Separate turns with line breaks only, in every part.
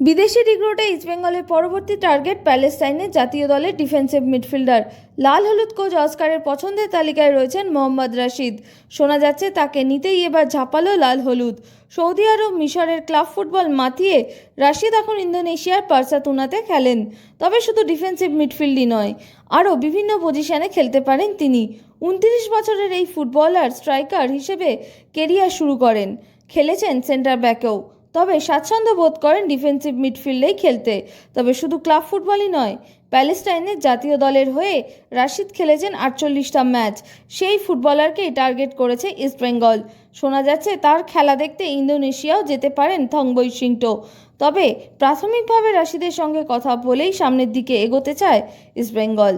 বিদেশি রিক্রুটে ইস্টবেঙ্গলের পরবর্তী টার্গেট প্যালেস্টাইনের জাতীয় দলের ডিফেন্সিভ মিডফিল্ডার লাল হলুদ কোচ অস্কারের পছন্দের তালিকায় রয়েছেন মোহাম্মদ রাশিদ। শোনা যাচ্ছে তাকে নিতেই এবার ঝাঁপালো লাল হলুদ। সৌদি আরব মিশরের ক্লাব ফুটবল মাতিয়ে রাশিদ এখন ইন্দোনেশিয়ার পারসাতুনাতে খেলেন। তবে শুধু ডিফেন্সিভ মিডফিল্ডই নয়, আরও বিভিন্ন পজিশনে খেলতে পারেন তিনি। উনত্রিশ বছরের এই ফুটবলার স্ট্রাইকার হিসেবে কেরিয়ার শুরু করেন। খেলেছেন সেন্টার ব্যাকেও তবে স্বাচ্ছন্দ্য বোধ করেন ডিফেন্সিভ মিডফিল্ডেই খেলতে। তবে শুধু ক্লাব ফুটবলই নয় প্যালেস্টাইনের জাতীয় দলের হয়ে রাশিদ খেলেছেন আটচল্লিশটা ম্যাচ। সেই ফুটবলারকেই টার্গেট করেছে ইস্টবেঙ্গল শোনা যাচ্ছে তার খেলা দেখতে ইন্দোনেশিয়াও যেতে পারেন থংবই সিংটো তবে প্রাথমিকভাবে রাশিদের সঙ্গে কথা বলেই সামনের দিকে এগোতে চায় ইস্টবেঙ্গল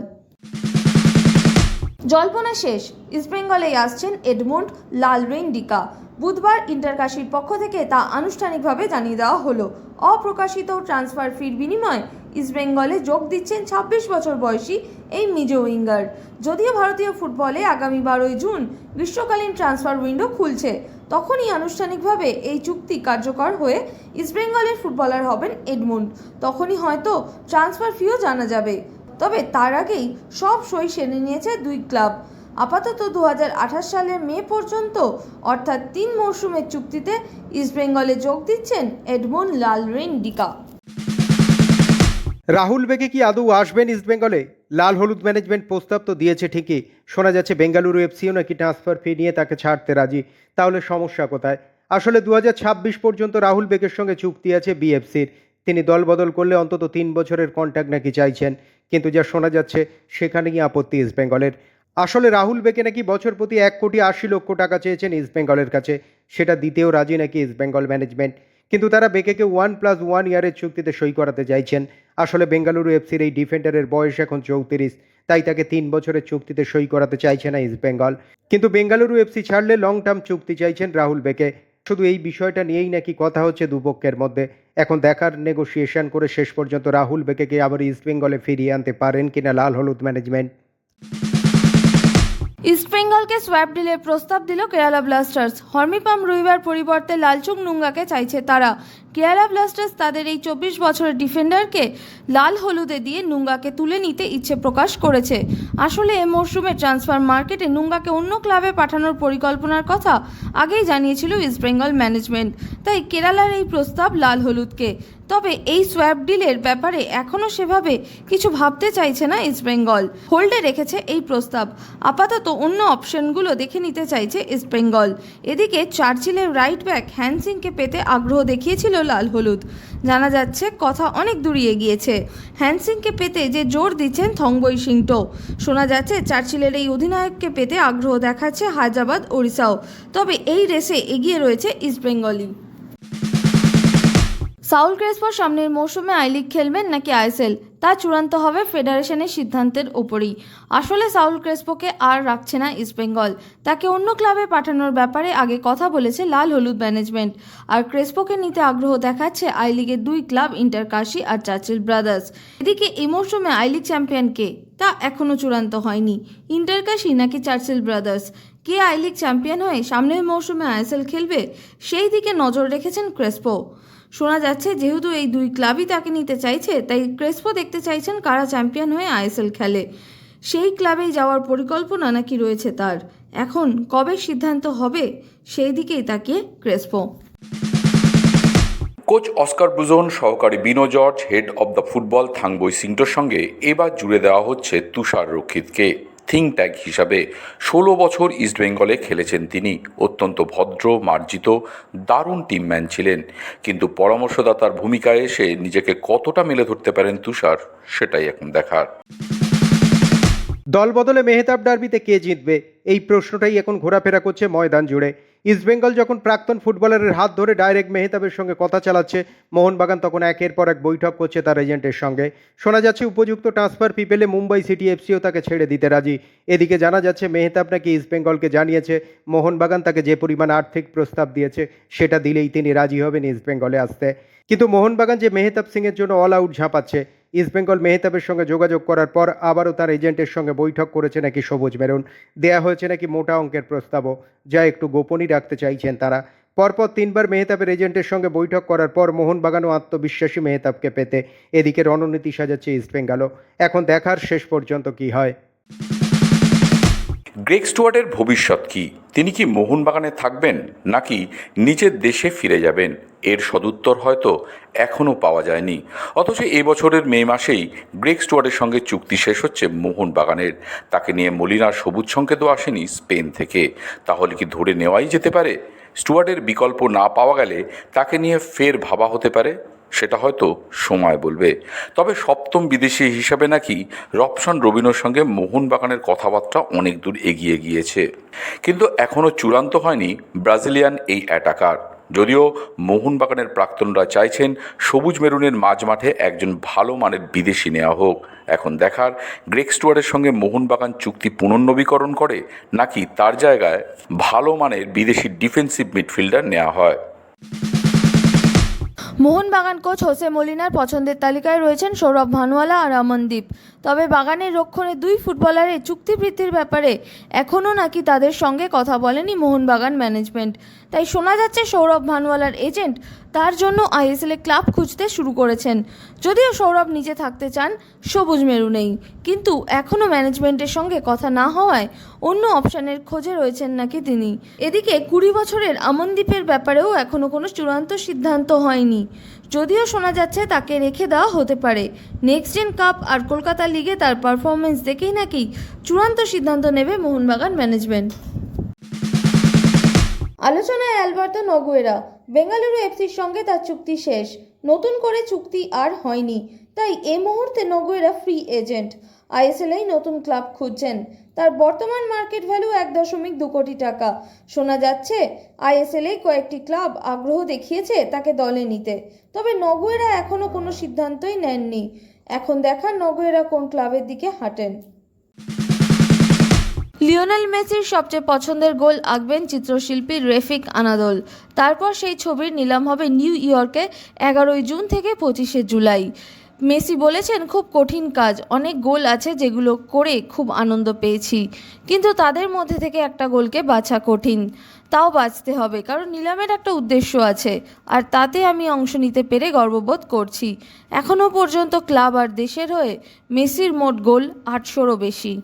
জল্পনা শেষ। ইস্টবেঙ্গলেই আসছেন এডমন্ড লালরেইন ডিকা বুধবার ইন্টারকাশির পক্ষ থেকে তা আনুষ্ঠানিকভাবে জানিয়ে দেওয়া হলো। অপ্রকাশিত ট্রান্সফার ফির বিনিময়ে ইস্টবেঙ্গলে যোগ দিচ্ছেন ছাব্বিশ বছর বয়সী এই মিজো উইঙ্গার। যদিও ভারতীয় ফুটবলে আগামী বারোই জুন গ্রীষ্মকালীন ট্রান্সফার উইন্ডো খুলছে, তখনই আনুষ্ঠানিকভাবে এই চুক্তি কার্যকর হয়ে ইস্টবেঙ্গলের ফুটবলার হবেন এডমন্ড। তখনই হয়তো ট্রান্সফার ফিও জানা যাবে। তবে তার আগেই সব সই সেরে নিয়েছে দুই ক্লাব। আপাতত দু সালের মে পর্যন্ত, অর্থাৎ তিন মরশুমের চুক্তিতে ইস্টবেঙ্গলে যোগ দিচ্ছেন এডমন লালরেন ডিকা
রাহুল বেগে কি আদৌ আসবেন ইস্টবেঙ্গলে লাল হলুদ ম্যানেজমেন্ট প্রস্তাব তো দিয়েছে ঠিকই। শোনা যাচ্ছে বেঙ্গালুরু এফসিও নাকি ট্রান্সফার ফি নিয়ে তাকে ছাড়তে রাজি। তাহলে সমস্যা কোথায়? আসলে দু হাজার ছাব্বিশ পর্যন্ত রাহুল বেগের সঙ্গে চুক্তি আছে বিএফসির। তিনি দল বদল করলে অন্তত তিন বছরের কন্ট্যাক্ট নাকি চাইছেন। কিন্তু যা শোনা যাচ্ছে, সেখানে সেখানেই আপত্তি ইস্টবেঙ্গলের আসলে রাহুল বেকে নাকি বছর প্রতি এক কোটি আশি লক্ষ টাকা চেয়েছেন ইস্টবেঙ্গলের কাছে। সেটা দিতেও রাজি নাকি ইস্টবেঙ্গল ম্যানেজমেন্ট? কিন্তু তারা বেকেকে ওয়ান প্লাস ওয়ান ইয়ারের চুক্তিতে সই করাতে চাইছেন। আসলে বেঙ্গালুরু এফসির এই ডিফেন্ডারের বয়স এখন চৌত্রিশ, তাই তাকে তিন বছরের চুক্তিতে সই করাতে চাইছে না ইস্টবেঙ্গল কিন্তু বেঙ্গালুরু এফসি ছাড়লে লং টার্ম চুক্তি চাইছেন রাহুল বেকে। শুধু এই বিষয়টা নিয়েই নাকি কথা হচ্ছে দুপক্ষের মধ্যে। এখন দেখার নেগোসিয়েশন করে শেষ পর্যন্ত রাহুল বেকেকে আবার ইস্টবেঙ্গলে ফিরিয়ে আনতে পারেন কিনা লাল হলুদ ম্যানেজমেন্ট।
ইস্টবেঙ্গলকে সোয়াপ ডিলের প্রস্তাব দিল কেরালা ব্লাস্টার্স হর্মিপাম রবিবার পরিবর্তে লালচুং নুঙ্গাকে চাইছে তারা। কেরালা ব্লাস্টার্স তাদের এই চব্বিশ বছরের ডিফেন্ডারকে লাল হলুদে দিয়ে নুঙ্গাকে তুলে নিতে ইচ্ছে প্রকাশ করেছে। আসলে এ মরশুমে ট্রান্সফার মার্কেটে নুঙ্গাকে অন্য ক্লাবে পাঠানোর পরিকল্পনার কথা আগেই জানিয়েছিল ইস্টবেঙ্গল ম্যানেজমেন্ট তাই কেরালার এই প্রস্তাব লাল হলুদকে। তবে এই সোয়াপ ডিলের ব্যাপারে এখনও সেভাবে কিছু ভাবতে চাইছে না ইস্টবেঙ্গল হোল্ডে রেখেছে এই প্রস্তাব। আপাতত অন্য অপশনগুলো দেখে নিতে চাইছে ইস্টবেঙ্গল এদিকে চার্চিলের রাইট ব্যাক হ্যানসিংকে পেতে আগ্রহ দেখিয়েছিল লাল হলুদ। জানা যাচ্ছে কথা অনেক দূরিয়ে গিয়েছে হ্যানসিংকে পেতে যে জোর দিচ্ছেন থংবই সিংটো। শোনা যাচ্ছে চার্চিলের এই অধিনায়ককে পেতে আগ্রহ দেখাচ্ছে হায়দ্রাবাদ, ওড়িশাও। তবে এই রেসে এগিয়ে রয়েছে ইস্টবেঙ্গলই সাউল ক্রেসপো সামনের মৌসুমে আই লিগ খেলবেন নাকি আইএসএল? তা চূড়ান্ত হবে ফেডারেশনের সিদ্ধান্তের ওপরই আসলে সাউল ক্রেসপোকে আর রাখছে না ইস্টবেঙ্গল তাকে অন্য ক্লাবে পাঠানোর ব্যাপারে আগে কথা বলেছে লাল হলুদ ম্যানেজমেন্ট। আর ক্রেসপোকে নিতে আগ্রহ দেখাচ্ছে আই লিগের দুই ক্লাব ইন্টারকাশি আর চার্চিল ব্রাদার্স। এদিকে এই মৌসুমে আই লিগ চ্যাম্পিয়ন কে? তা এখনও চূড়ান্ত হয়নি। ইন্টারকাশি নাকি চার্চিল ব্রাদার্স? কে আই লিগ চ্যাম্পিয়ন হয়ে সামনের মৌসুমে আইএসএল খেলবে? সেই দিকে নজর রেখেছেন ক্রেসপো। শোনা যাচ্ছে, যেহেতু এই দুই ক্লাবই তাকে নিতে চাইছে, তাই ক্রেসপো দেখতে চাইছেন কারা চ্যাম্পিয়ন হয়ে আইএসএল খেলে। সেই ক্লাবেই যাওয়ার পরিকল্পনা নাকি রয়েছে তার। এখন কবে সিদ্ধান্ত হবে, সেই দিকেই তাকিয়ে ক্রেসপো।
কোচ অস্কার ব্রুজন, সহকারী Bino George, head of the football Thangboi সিংটোর সঙ্গে এবার জুড়ে দেওয়া হচ্ছে তুষার রক্ষিতকে থিঙ্ক ট্যাগ হিসাবে ষোলো বছর ইস্টবেঙ্গলে খেলেছেন তিনি। অত্যন্ত ভদ্র, মার্জিত, দারুণ টিম ম্যান ছিলেন। কিন্তু পরামর্শদাতার ভূমিকায় এসে নিজেকে কতটা মেলে ধরতে পারেন তুষার, সেটাই এখন দেখার।
দল বদলে মেহতাব ডার্বিতে কে জিতবে? এই প্রশ্নটাই এখন ঘোরাফেরা করছে ময়দান জুড়ে। ইস্টবেঙ্গল যখন প্রাক্তন ফুটবলারের হাত ধরে ডাইরেক্ট মেহতাবের সঙ্গে কথা চালাচ্ছে, মোহনবাগান তখন একের পর এক বৈঠক করছে তার এজেন্টের সঙ্গে। শোনা যাচ্ছে উপযুক্ত ট্রান্সফার ফি পেলে মুম্বাই সিটি এফসিও তাকে ছেড়ে দিতে রাজি। এদিকে জানা যাচ্ছে, মেহতাব নাকি ইস্টবেঙ্গলকে জানিয়েছে, মোহনবাগান তাকে যে পরিমাণ আর্থিক প্রস্তাব দিয়েছে, সেটা দিলেই তিনি রাজি হবেন ইস্টবেঙ্গলে আসতে। কিন্তু মোহনবাগান যে মেহতাব সিংয়ের জন্য অল আউট ঝাঁপাচ্ছে ইস্টবেঙ্গল মেহতাবের সঙ্গে যোগাযোগ করার পর আবারও তার এজেন্টের সঙ্গে বৈঠক করেছে নাকি সবুজ মেরুন। দেয়া হয়েছে নাকি মোটা অঙ্কের প্রস্তাবও। যা একটু গোপনই রাখতে চাইছেন তারা। পরপর তিনবার মেহতাবের এজেন্টের সঙ্গে বৈঠক করার পর মোহনবাগানও আত্মবিশ্বাসী মেহতাবকে পেতে। এদিকে রণনীতি সাজাচ্ছে ইস্টবেঙ্গলও এখন দেখার শেষ পর্যন্ত কি হয়।
গ্রেগ স্টুয়ার্টের ভবিষ্যৎ কি? তিনি কি মোহনবাগানে থাকবেন নাকি নিজের দেশে ফিরে যাবেন? এর সদুত্তর হয়তো এখনও পাওয়া যায়নি। অথচ এবছরের মে মাসেই গ্রেগ স্টুয়ার্টের সঙ্গে চুক্তি শেষ হচ্ছে মোহনবাগানের। তাকে নিয়ে মলিনার সবুজ সংকেতও আসেনি স্পেন থেকে। তাহলে কি ধরে নেওয়াই যেতে পারে? স্টুয়ার্টের বিকল্প না পাওয়া গেলে তাকে নিয়ে ফের ভাবা হতে পারে? সেটা হয়তো সময় বলবে। তবে সপ্তম বিদেশি হিসাবে নাকি রপশন রবিনোর সঙ্গে মোহনবাগানের কথাবার্তা অনেক দূর এগিয়ে গিয়েছে। কিন্তু এখনও চূড়ান্ত হয়নি ব্রাজিলিয়ান এই অ্যাটাকার। যদিও মোহনবাগানের প্রাক্তনরা চাইছেন সবুজ মেরুনের মাঝ মাঠে একজন ভালো মানের বিদেশি নেওয়া হোক। এখন দেখার গ্রেক স্টুয়ার্টের সঙ্গে মোহনবাগান চুক্তি পুনর্নবীকরণ করে নাকি তার জায়গায় ভালো মানের বিদেশি ডিফেন্সিভ মিডফিল্ডার নেওয়া হয়।
মোহনবাগান কোচ হোসে মলিনার পছন্দের তালিকায় রয়েছেন সৌরভ ভানুয়ালা আর অমনদীপ। তবে বাগানের রক্ষণে দুই ফুটবলারের চুক্তিবৃত্তির ব্যাপারে এখনও নাকি তাদের সঙ্গে কথা বলেনি মোহনবাগান ম্যানেজমেন্ট। তাই শোনা যাচ্ছে সৌরভ ভানুয়ালার এজেন্ট তার জন্য আইএসএলে ক্লাব খুঁজতে শুরু করেছেন। যদিও সৌরভ নিজে থাকতে চান, সবুজ মেরুনেই কিন্তু এখনও ম্যানেজমেন্টের সঙ্গে কথা না হওয়ায় অন্য অপশানের খোঁজে রয়েছেন নাকি তিনি। এদিকে কুড়ি বছরের আমনদ্বীপের ব্যাপারেও এখনও কোনো চূড়ান্ত সিদ্ধান্ত হয়নি। যদিও শোনা যাচ্ছে তাকে রেখে দেওয়া হতে পারে। নেক্সট জেন কাপ আর কলকাতা লিগে তার পারফরমেন্স দেখেই নাকি চূড়ান্ত সিদ্ধান্ত নেবে মোহনবাগান ম্যানেজমেন্ট। আলোচনায় অ্যালবার্তো নগুয়েরা, বেঙ্গালুরু এফসির সঙ্গে তার চুক্তি শেষ। নতুন করে চুক্তি আর হয়নি, তাই এ মুহূর্তে নগুয়েরা ফ্রি এজেন্ট আইএসএলেই নতুন ক্লাব খুঁজছেন। তার বর্তমান মার্কেট ভ্যালু এক দশমিক দু কোটি টাকা। শোনা যাচ্ছে আইএসএলেই কয়েকটি ক্লাব আগ্রহ দেখিয়েছে তাকে দলে নিতে। তবে নগুয়েরা এখনও কোনো সিদ্ধান্তই নেননি। এখন দেখার নগুয়েরা কোন ক্লাবের দিকে হাঁটেন। লিওনেল মেসির সবচেয়ে পছন্দের গোল আঁকবেন চিত্রশিল্পী রেফিক আনাদল। তারপর সেই ছবির নিলাম হবে নিউ ইয়র্কে এগারোই জুন থেকে পঁচিশে জুলাই। মেসি বলেছেন, খুব কঠিন কাজ। অনেক গোল আছে যেগুলো করে খুব আনন্দ পেয়েছি। কিন্তু তাদের মধ্যে থেকে একটা গোলকে বাছা কঠিন। তাও বাঁচতে হবে, কারণ নিলামের একটা উদ্দেশ্য আছে। আর তাতে আমি অংশ নিতে পেরে গর্ববোধ করছি। এখনও পর্যন্ত ক্লাব আর দেশের হয়ে মেসির মোট গোল আটশোরও বেশি।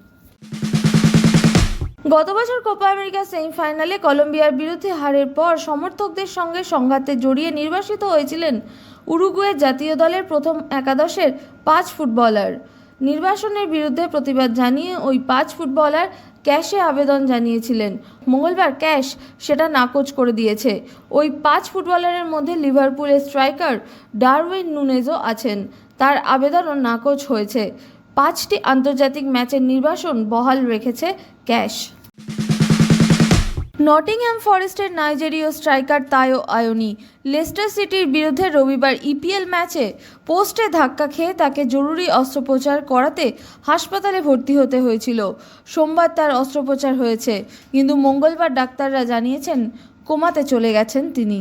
গত বছর কোপা আমেরিকা সেমিফাইনালে কলম্বিয়ার বিরুদ্ধে হারের পর সমর্থকদের সঙ্গে সংঘাতে জড়িয়ে নির্বাসিত হয়েছিলেন উরুগুয়ের জাতীয় দলের প্রথম একাদশের পাঁচ ফুটবলার। নির্বাসনের বিরুদ্ধে প্রতিবাদ জানিয়ে ওই পাঁচ ফুটবলার ক্যাশে আবেদন জানিয়েছিলেন। মঙ্গলবার ক্যাশ সেটা নাকচ করে দিয়েছে। ওই পাঁচ ফুটবলারের মধ্যে লিভারপুলের স্ট্রাইকার ডারউইন নুনেজও আছেন। তার আবেদনও নাকচ হয়েছে। পাঁচটি আন্তর্জাতিক ম্যাচের নির্বাসন বহাল রেখেছে ক্যাশ। নটিংহ্যাম ফরেস্টের নাইজেরীয় স্ট্রাইকার তায়ো আয়নি লেস্টার সিটির বিরুদ্ধে রবিবার ইপিএল ম্যাচে পোস্টে ধাক্কা খেয়ে তাকে জরুরি অস্ত্রোপচার করাতে হাসপাতালে ভর্তি হতে হয়েছিল। সোমবার তার অস্ত্রোপচার হয়েছে, কিন্তু মঙ্গলবার ডাক্তাররা জানিয়েছেন, কোমাতে চলে গেছেন তিনি।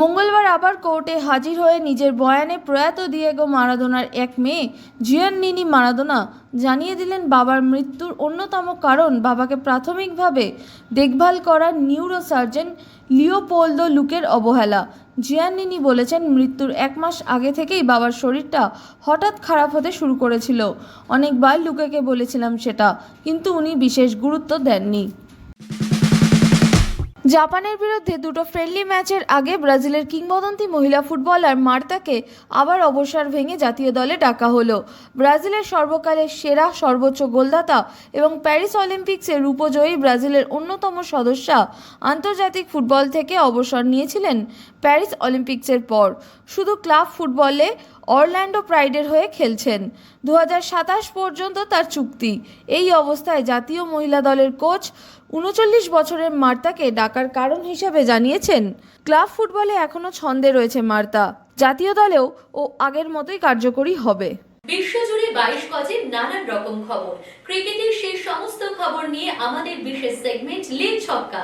মঙ্গলবার আবার কোর্টে হাজির হয়ে নিজের বয়ানে প্রয়াত দিয়েগো মারাদোনার এক মেয়ে, জিয়ান্নিনি মারাদোনা, জানিয়ে দিলেন বাবার মৃত্যুর অন্যতম কারণ বাবাকে প্রাথমিকভাবে দেখভাল করা নিউরো সার্জন লিওপোলদো লুকের অবহেলা। জিয়ান্নিনি বলেছেন, মৃত্যুর এক মাস আগে থেকেই বাবার শরীরটা হঠাৎ খারাপ হতে শুরু করেছিল। অনেকবার লুকেকে বলেছিলাম সেটা, কিন্তু উনি বিশেষ গুরুত্ব দেননি। জাপানের বিরুদ্ধে দুটো ফ্রেন্ডলি ম্যাচের আগে ব্রাজিলের কিংবদন্তি মহিলা ফুটবলার মার্তাকে আবার অবসর ভেঙে জাতীয় দলে ডাকা হলো। ব্রাজিলের সর্বকালের সেরা সর্বোচ্চ গোলদাতা এবং প্যারিস অলিম্পিক্সের রূপজয়ী ব্রাজিলের অন্যতম সদস্যা আন্তর্জাতিক ফুটবল থেকে অবসর নিয়েছিলেন প্যারিস অলিম্পিক্সের পর। শুধু ক্লাব ফুটবলে অরল্যান্ডো প্রাইডের হয়ে খেলছেন। দু হাজার সাতাশ পর্যন্ত তার চুক্তি। এই অবস্থায় জাতীয় মহিলা দলের কোচ উনচল্লিশ বছরের মার্তাকে ডাকার কারণ হিসাবে জানিয়েছেন। ক্লাব ফুটবলে এখনও ছন্দে রয়েছে মার্তা। জাতীয় দলেও ও আগের মতোই কার্যকরী হবে।
বিশ্বজুড়ে বাইশ গজের নানান রকম খবর। ক্রিকেটের সেই সমস্ত খবর নিয়ে আমাদের বিশেষ সেগমেন্ট লিগ ছক্কা।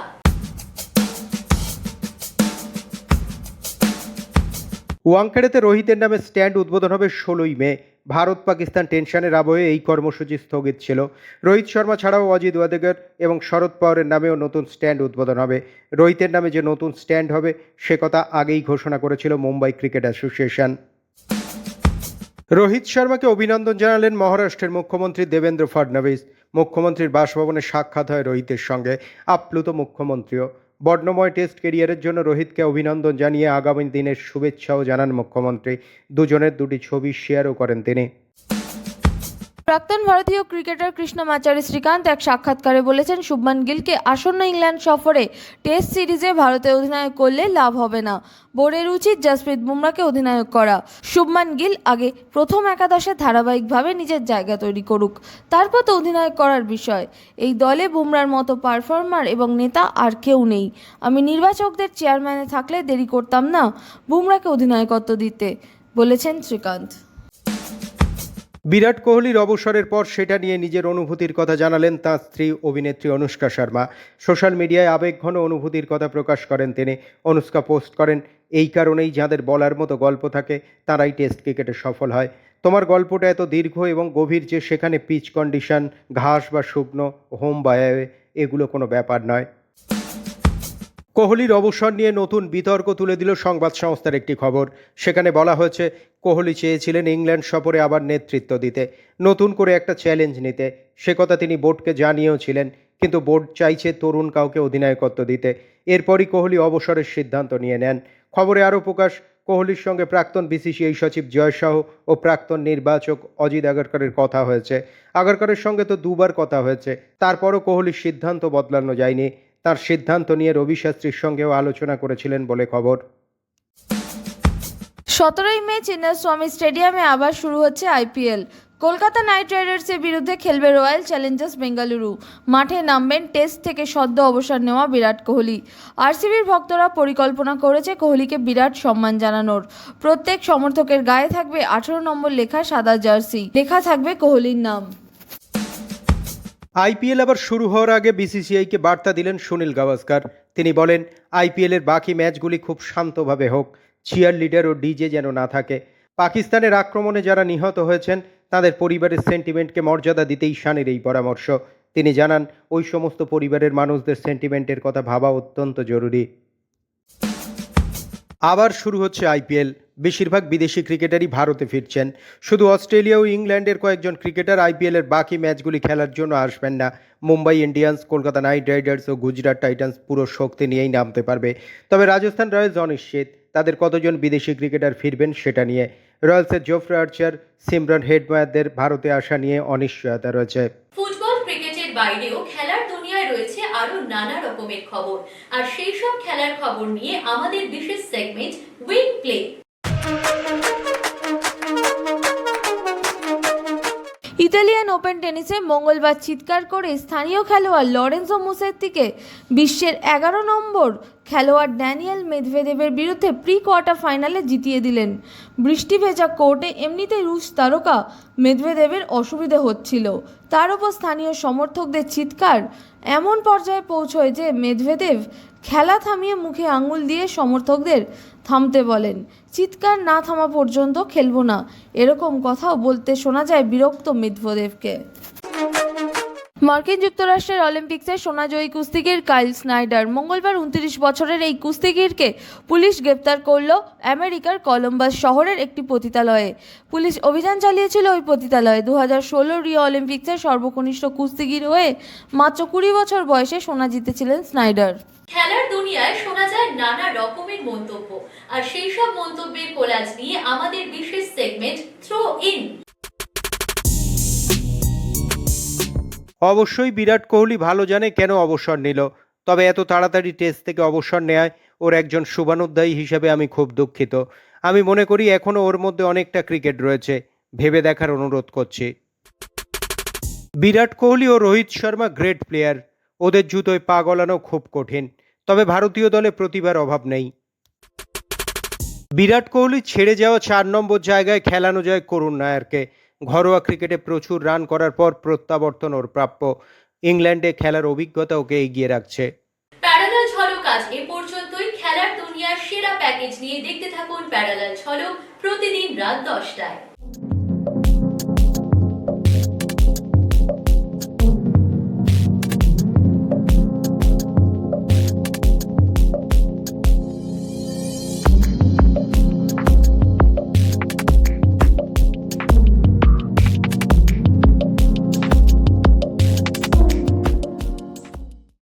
ওয়াংখেড়েতে রোহিতের নামে স্ট্যান্ড উদ্বোধন হবে ষোলোই মে। ভারত পাকিস্তান টেনশনের আবহে এই কর্মসূচি স্থগিত ছিল। রোহিত শর্মা ছাড়াও অজিত ওয়াদেকর এবং শরদ পাওয়ারের নামেও নতুন স্ট্যান্ড উদ্বোধন হবে। রোহিতের নামে যে নতুন স্ট্যান্ড হবে, সে কথা আগেই ঘোষণা করেছিল মুম্বাই ক্রিকেট অ্যাসোসিয়েশন। রোহিত শর্মাকে অভিনন্দন জানালেন মহারাষ্ট্রের মুখ্যমন্ত্রী দেবেন্দ্র ফডনবিস। মুখ্যমন্ত্রীর বাসভবনে সাক্ষাৎ হয় রোহিতের সঙ্গে। আপ্লুত মুখ্যমন্ত্রীও। বর্ণময় টেস্ট কেরিয়ারের জন্য রোহিতকে অভিনন্দন জানিয়ে আগামী দিনের শুভেচ্ছাও জানান মুখ্যমন্ত্রী। দুজনের দুটি ছবি শেয়ারও করেন তিনি।
প্রাক্তন ভারতীয় ক্রিকেটার কৃষ্ণমাচারী শ্রীকান্ত এক সাক্ষাৎকারে বলেছেন, শুভমান গিলকে আসন্ন ইংল্যান্ড সফরে টেস্ট সিরিজে ভারতে অধিনায়ক করলে লাভ হবে না। বোর্ডের উচিত জসপ্রীত বুমরাকে অধিনায়ক করা। শুভমান গিল আগে প্রথম একাদশে ধারাবাহিকভাবে নিজের জায়গা তৈরি করুক, তারপর তো অধিনায়ক করার বিষয়। এই দলে বুমরার মতো পারফর্মার এবং নেতা আর কেউ নেই। আমি নির্বাচকদের চেয়ারম্যানে থাকলে দেরি করতাম না, বুমরাকে অধিনায়কত্ব দিতে, বলেছেন শ্রীকান্ত।
বিরাট কোহলির অবসরের পর সেটা নিয়ে নিজের অনুভূতির কথা জানালেন তাঁর স্ত্রী অভিনেত্রী অনুষ্কা শর্মা। সোশ্যাল মিডিয়ায় আবেগঘন অনুভূতির কথা প্রকাশ করেন তিনি। অনুষ্কা পোস্ট করেন, এই কারণেই যাদের বলার মতো গল্প থাকে, তারাই টেস্ট ক্রিকেটে সফল হয়। তোমার গল্পটা এত দীর্ঘ এবং গভীর যে সেখানে পিচ কন্ডিশন, ঘাস বা শুকনো, হোম বা এগুলো কোনো ব্যাপার নয়। কোহলির অবসর নিয়ে নতুন বিতর্ক তুলে দিল সংবাদ সংস্থার একটি খবর। সেখানে বলা হয়েছে, কোহলি চেয়েছিলেন ইংল্যান্ড সফরে আবার নেতৃত্ব দিতে। নতুন করে একটা চ্যালেঞ্জ নিতে। সে কথা তিনি বোর্ডকে জানিয়েও ছিলেন কিন্তু বোর্ড চাইছে তরুণ কাউকে অধিনায়কত্ব দিতে। এরপরই কোহলি অবসরের সিদ্ধান্ত নিয়ে নেন। খবরে আরও প্রকাশ, কোহলির সঙ্গে প্রাক্তন বিসিসিআই সচিব জয় শাহ ও প্রাক্তন নির্বাচক অজিত আগারকরের কথা হয়েছে। আগরকরের সঙ্গে তো দুবার কথা হয়েছে, তারপরও কোহলির সিদ্ধান্ত বদলানো যায়নি। তার সিদ্ধান্ত নিয়ে রবি শাস্ত্রীর সঙ্গেও আলোচনা করেছিলেন বলে খবর।
সতেরোই মে চেন্নাই স্বামী স্টেডিয়ামে আবার শুরু হচ্ছে আইপিএল। কলকাতা নাইট রাইডার্সের বিরুদ্ধে খেলবে রয়্যাল চ্যালেঞ্জার্স বেঙ্গালুরু। মাঠে নামবেন টেস্ট থেকে সদ্য অবসর নেওয়া বিরাট কোহলি। আরসিবির ভক্তরা পরিকল্পনা করেছে কোহলিকে বিরাট সম্মান জানানোর। প্রত্যেক সমর্থকের গায়ে থাকবে আঠারো নম্বর লেখা সাদা জার্সি। লেখা থাকবে কোহলির নাম।
আইপিএল আবার শুরু হওয়ার আগে বিসিসিআইকে বার্তা দিলেন সুনীল গাভাস্কার। তিনি বলেন, আইপিএলের বাকি ম্যাচগুলি খুব শান্তভাবে হোক চিয়ার লিডার ও ডিজে যেন না থাকে। পাকিস্তানের আক্রমণে যারা নিহত হয়েছেন, তাদের পরিবারের সেন্টিমেন্টকে মর্যাদা দিতেই শানের এই পরামর্শ। তিনি জানান, ওই সমস্ত পরিবারের মানুষদের সেন্টিমেন্টের কথা ভাবা অত্যন্ত জরুরি। আবার শুরু হচ্ছে আইপিএল। বেশিরভাগ বিদেশি ক্রিকেটারই ভারতে ফিরছেন। শুধু অস্ট্রেলিয়া ও ইংল্যান্ডের কয়েকজন ক্রিকেটার আইপিএলের বাকি ম্যাচগুলি খেলার জন্য আসবেন না। Mumbai Indians, Kolkata Knight Riders ও গুজরাট টাইটান্স পুরো শক্তি নিয়েই নামতে পারবে। তবে রাজস্থান রয়্যালস অনিশ্চিত। তাদের কতজন বিদেশি ক্রিকেটার ফিরবেন সেটা নিয়ে রয়্যালসের জোফ্রে আর্চার, সিমরন হেডমায়ারদের ভারতে আসা নিয়ে অনিশ্চয়তা রয়েছে।
ফুটবল ক্রিকেটের বাইরেও খেলার দুনিয়ায় রয়েছে আরও নানা রকমের খবর। আর সেই সব খেলার খবর নিয়ে আমাদের বিশেষ segment wing play
Italian open টেনিসে মঙ্গলবার চিৎকার করে স্থানীয় খেলোয়াড় লরেন্সো মুসেত্তিকে বিশ্বের এগারো নম্বর খেলোয়াড় ড্যানিয়েল মেদভেদেবের বিরুদ্ধে প্রি কোয়ার্টার ফাইনালে জিতিয়ে দিলেন। বৃষ্টি ভেজা কোর্টে এমনিতেই রুশ তারকা মেদভেদেবের অসুবিধে হচ্ছিল। তার উপর স্থানীয় সমর্থকদের চিৎকার। এমন পর্যায়ে পৌঁছয় যে মেদভেদেব খেলা থামিয়ে মুখে আঙুল দিয়ে সমর্থকদের থামতে বলেন, চিৎকার না থামা পর্যন্ত খেলব না। এরকম কথাও বলতে শোনা যায় বিরক্ত মেদভেদেবকে মার্কিন যুক্তরাষ্ট্রের অলিম্পিক্সে সোনাজয়ী কুস্তিগির কাইল স্নাইডার মঙ্গলবার উনত্রিশ বছরের এই কুস্তিগিরকে পুলিশ গ্রেপ্তার করল আমেরিকার কলম্বাস শহরের একটি পতিতালয়ে। পুলিশ অভিযান চালিয়েছিল ওই পতিতালয়ে। দু হাজার ষোলো রিও অলিম্পিক্সের সর্বকনিষ্ঠ কুস্তিগির হয়ে মাত্র কুড়ি বছর বয়সে সোনা জিতেছিলেন স্নাইডার।
খেলার দুনিয়ায় শোনা যায় নানা রকমের মন্তব্য। আর সেই সব মন্তব্যের কোলাজ নিয়ে আমাদের বিশেষ সেগমেন্ট থ্রো ইন
অবশ্যই বিরাট কোহলি ভালো জানে কেন অবসর নিল। তবে এত তাড়াতাড়ি টেস্ট থেকে অবসর নেয় ওর একজন শুভানুধ্যায়ী হিসেবে আমি খুব দুঃখিত। আমি মনে করি এখনও ওর মধ্যে অনেকটা ক্রিকেট রয়েছে। ভেবে দেখার অনুরোধ করছি। বিরাট কোহলি ও রোহিত শর্মা গ্রেট প্লেয়ার ওদের জুতোয় পা গলানো খুব কঠিন। তবে ভারতীয় দলে প্রতিভার অভাব নেই। বিরাট কোহলি ছেড়ে যাওয়া চার নম্বর জায়গায় খেলানো যায় করুণ নায়ারকে। ঘরোয়া ক্রিকেটে প্রচুর রান করার পর প্রত্যাবর্তন ওর প্রাপ্য। ইংল্যান্ডে খেলার অভিজ্ঞতা ওকে এগিয়ে রাখছে।
সেরা প্যাকেজ নিয়ে দেখতে থাকুন প্যারালাল ঝলক প্রতিদিন রাত দশটায়।